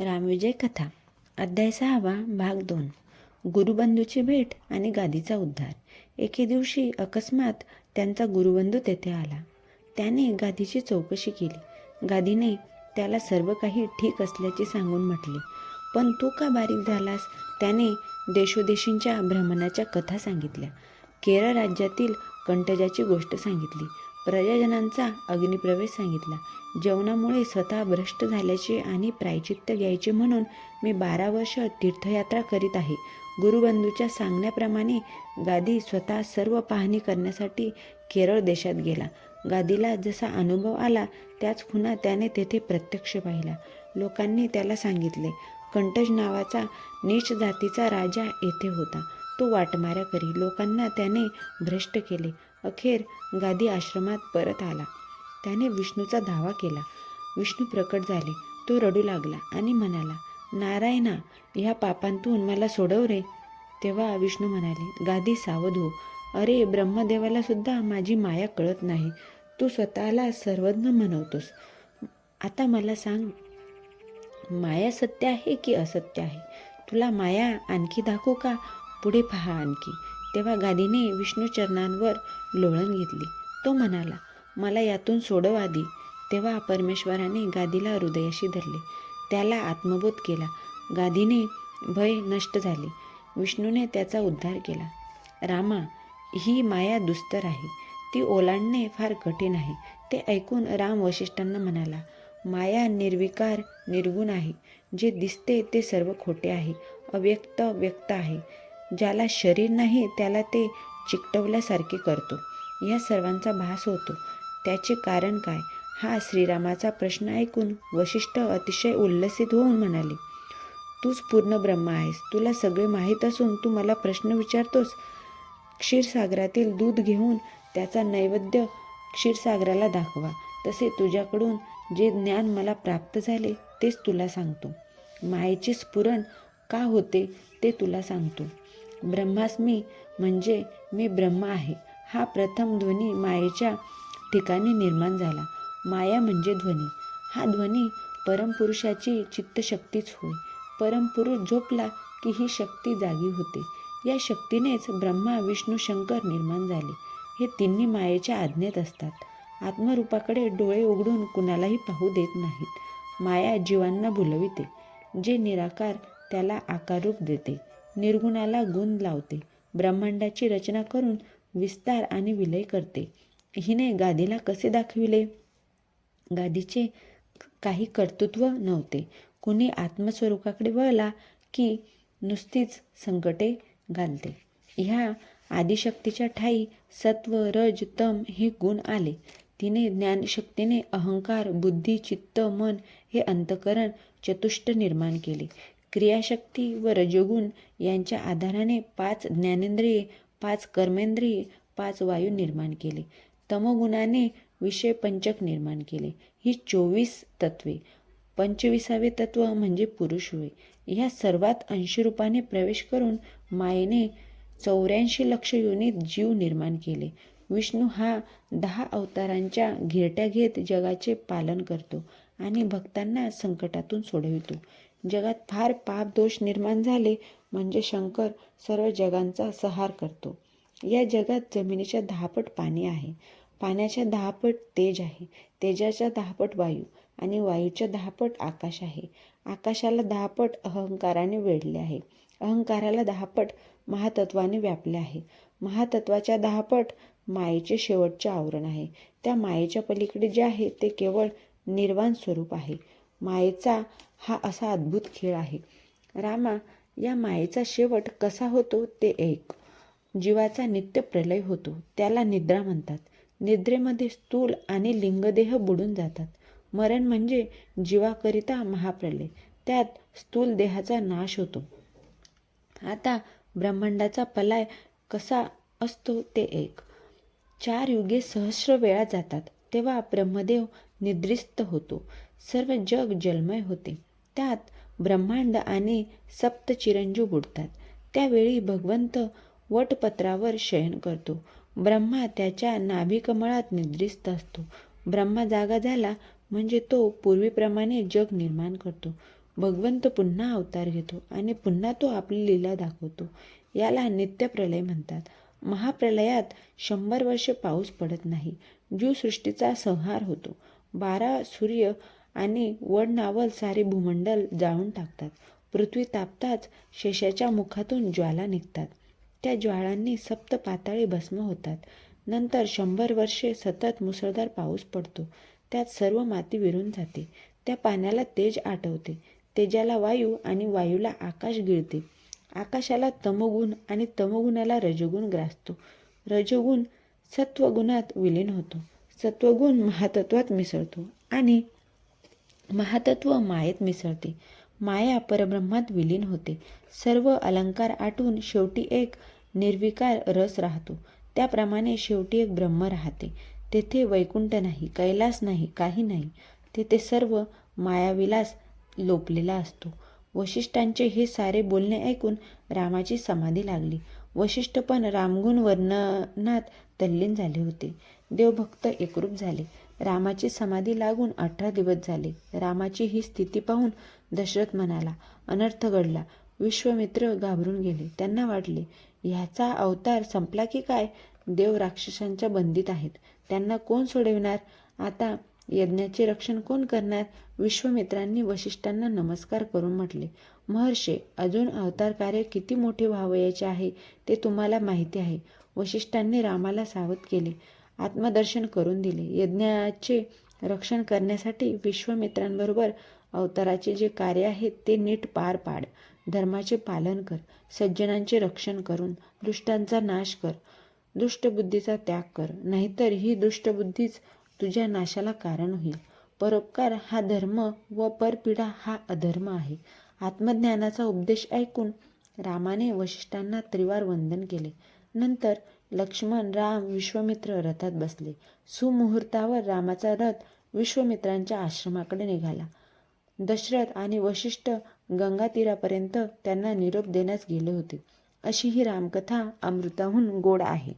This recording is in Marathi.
रामविजय कथा अध्याय सहावा भाग दोन. गुरुबंधूची भेट आणि गादीचा उद्धार. एके दिवशी अकस्मात त्यांचा गुरुबंधू तेथे आला. त्याने गादीची चौकशी केली. गादीने त्याला सर्व काही ठीक असल्याचे सांगून म्हटले. पण तू का बारीक झालास? त्याने देशोदेशींच्या भ्रमणाच्या कथा सांगितल्या. केरळ राज्यातील कंटजाची गोष्ट सांगितली. प्रजाजनांचा अग्निप्रवेश सांगितला. जेवणामुळे स्वतः भ्रष्ट झाल्याचे आणि प्रायचित्त घ्यायचे म्हणून मी बारा वर्ष तीर्थयात्रा करीत आहे. गुरुबंधूच्या सांगण्याप्रमाणे गादी स्वतः सर्व पाहणी करण्यासाठी केरळ देशात गेला. गादीला जसा अनुभव आला त्याच खुणा त्याने तेथे प्रत्यक्ष पाहिला. लोकांनी त्याला सांगितले कंटज नावाचा नीच जातीचा राजा येथे होता. तो वाटमाऱ्या करी. लोकांना त्याने भ्रष्ट केले. अखेर गादी आश्रमात परत आला. त्याने विष्णूचा धावा केला. विष्णू प्रकट झाले. तो रडू लागला आणि म्हणाला नारायणा ह्या पापांतून मला सोडव रे. तेव्हा विष्णू म्हणाले गादी सावध हो. अरे ब्रह्मदेवाला सुद्धा माझी माया कळत नाही. तू स्वतःला सर्वज्ञ म्हणवतोस आता मला सांग माया सत्य आहे की असत्य आहे? तुला माया आणखी दाखवू का? पुढे पहा आणखी. तेव्हा गादीने विष्णू चरणांवर लोळण घेतली. तो म्हणाला मला यातून सोडव आधी. तेव्हा परमेश्वराने गादीला हृदयाशी धरले. त्याला आत्मबोध केला. गादीने भय नष्ट झाले. विष्णूने त्याचा उद्धार केला. रामा ही माया दुस्तर आहे. ती ओलांडणे फार कठीण आहे. ते ऐकून राम वशिष्ठांना म्हणाला माया निर्विकार निर्गुण आहे. जे दिसते ते सर्व खोटे आहे. अव्यक्त व्यक्त आहे. ज्याला शरीर नाही त्याला ते चिकटवल्यासारखे करतो. या सर्वांचा भास होतो. त्याचे कारण काय? हा श्रीरामाचा प्रश्न ऐकून वशिष्ठ अतिशय उल्लसित होऊन म्हणाले तूच पूर्ण ब्रह्म आहेस. तुला सगळे माहीत असून तू मला प्रश्न विचारतोस. क्षीरसागरातील दूध घेऊन त्याचा नैवेद्य क्षीरसागराला दाखवा. तसे तुझ्याकडून जे ज्ञान मला प्राप्त झाले तेच तुला सांगतो. मायेचे स्फुरण का होते ते तुला सांगतो. ब्रह्मास्मी म्हणजे मी ब्रह्म आहे. हा प्रथम ध्वनी मायेच्या ठिकाणी निर्माण झाला. माया म्हणजे ध्वनी. हा ध्वनी परमपुरुषाची चित्तशक्तीच होय. परमपुरुष झोपला की ही शक्ती जागी होते. या शक्तीनेच ब्रह्मा विष्णू शंकर निर्माण झाले. हे तिन्ही मायेच्या आज्ञेत असतात. आत्मरूपाकडे डोळे उघडून कुणालाही पाहू देत नाहीत. माया जीवांना भुलविते. जे निराकार त्याला आकाररूप देते. निर्गुणाला गुण लावते. ब्रह्मांडाची रचना करून विस्तार आणि विलय करते. हिने गादीला कसे दाखविले? गादीचे काही कर्तृत्व नव्हते. कुणी आत्मस्वरूपाकडे वळला की नुसतीच संकटे घालते. ह्या आदिशक्तीच्या ठाई सत्व रज तम हे गुण आले. तिने ज्ञानशक्तीने अहंकार बुद्धी चित्त मन हे अंतकरण चतुष्ट निर्माण केले. क्रियाशक्ती व रजोगुण यांच्या आधाराने पाच ज्ञानेंद्रिये पाच कर्मेंद्रिये पाच वायू निर्माण केले. तमोगुणाने विषय पंचक निर्माण केले. ही चोवीस तत्वे. पंचविसावे तत्व म्हणजे पुरुष होय. ह्या सर्वात अंशरूपाने प्रवेश करून मायेने चौऱ्याऐंशी लक्ष योनीत जीव निर्माण केले. विष्णू हा दहा अवतारांच्या घिरट्या घेत जगाचे पालन करतो आणि भक्तांना संकटातून सोडवितो. जगात फार पाप दोष निर्माण झाले म्हणजे शंकर सर्व जगांचा सहार करतो. या जगात जमिनीच्या दहापट पाणी आहे. पाण्याच्या दहापट तेज आहे. तेजाच्या दहापट वायू आणि वायूच्या दहापट आकाश आहे. आकाशाला दहापट अहंकाराने वेढले आहे. अहंकाराला दहापट महातत्वाने व्यापले आहे. महातत्वाच्या दहापट मायेचे शेवटचे आवरण आहे. त्या मायेच्या पलीकडे जे आहे ते केवळ निर्वाण स्वरूप आहे. मायेचा हा असा अद्भुत खेळ आहे. रामा या मायेचा शेवट कसा होतो ते एक जीवाचा नित्य प्रलय होतो त्याला निद्रा म्हणतात. निद्रेमध्ये स्थूल आणि लिंगदेह बुडून जातात. मरण म्हणजे जीवाकरिता महाप्रलय त्यात स्थूल देहाचा नाश होतो. आता ब्रह्मांडाचा पलाय कसा असतो ते एक चार युगे सहस्र वेळा जातात तेव्हा ब्रह्मदेव निद्रिस्त होतो. सर्व जग जलमय होते. त्यात ब्रह्मांड आणि सप्त चिरंजीव बुडतात. त्यावेळी भगवंत वटपत्रावर शयन करतो. ब्रह्मा त्याच्या नाभिकमळात निद्रिस्त असतो. ब्रह्मा जागा झाला म्हणजे तो पूर्वीप्रमाणे जग निर्माण करतो. भगवंत पुन्हा अवतार घेतो आणि पुन्हा तो आपली लीला दाखवतो. याला नित्यप्रलय म्हणतात. महाप्रलयात शंभर वर्षे पाऊस पडत नाही. जीवसृष्टीचा संहार होतो. बारा सूर्य आणि वड नावल सारे भूमंडल जाळून टाकतात. पृथ्वी तापताच शेषाच्या मुखातून ज्वाला निघतात. त्या ज्वाळांनी सप्त पातळी भस्म होतात. नंतर शंभर वर्षे सतत मुसळधार पाऊस पडतो. त्यात सर्व माती विरून जाते. त्या पाण्याला तेज आटवते. तेजाला वायू आणि वायूला आकाश गिळते. आकाशाला तमगुण आणि तमगुणाला रजोगुण ग्रासतो. रजोगुण सत्वगुणात विलीन होतो. सत्वगुण महातत्वात मिसळतो. आणि महातत्व मायेत मिसळते. माया परब्रह्मात विलीन होते. सर्व अलंकार आटून शेवटी एक निर्विकार रस राहतो. त्याप्रमाणे शेवटी एक ब्रह्म राहते. तेथे वैकुंठ नाही कैलास नाही काही नाही. तेथे सर्व मायाविलास लोपलेला असतो. वशिष्ठांचे हे सारे बोलणे ऐकून रामाची समाधी लागली. वशिष्ठ पण रामगुण वर्णनात तल्लीन झाले होते. देवभक्त एकरूप झाले. रामाची समाधी लागून अठरा दिवस झाले. रामाची ही स्थिती पाहून दशरथ म्हणाला अनर्थ घडला. विश्वमित्र घाबरून गेले. त्यांना वाटले ह्याचा अवतार संपला की काय? देव राक्षसांच्या बंदीत आहेत. त्यांना कोण सोडविणार? आता यज्ञाचे रक्षण कोण करणार? विश्वमित्रांनी वशिष्ठांना नमस्कार करून म्हटले महर्षे अजून अवतार कार्य किती मोठे व्हावयाचे आहे ते तुम्हाला माहिती आहे. वशिष्ठांनी रामाला सावध केले. आत्मदर्शन करून दिले. यज्ञाचे रक्षण करण्यासाठी विश्वमित्रांबरोबर अवताराचे जे कार्य आहे ते नीट पार पाड. धर्माचे पालन कर. सज्जनांचे रक्षण करून दुष्टांचा नाश कर. दुष्टबुद्धीचा त्याग कर. नाहीतर ही दुष्टबुद्धीच तुझ्या नाशाला कारण होईल. परोपकार हा धर्म व परपीडा हा अधर्म आहे. आत्मज्ञानाचा उपदेश ऐकून रामाने वशिष्ठांना त्रिवार वंदन केले. नंतर लक्ष्मण राम विश्वामित्र रथात बसले. सुमुहूर्तावर रामाचा रथ विश्वामित्रांच्या आश्रमाकडे निघाला. दशरथ आणि वशिष्ठ गंगा तीरापर्यंत त्यांना निरोप देण्यास गेले होते. अशी ही रामकथा अमृताहून गोड आहे.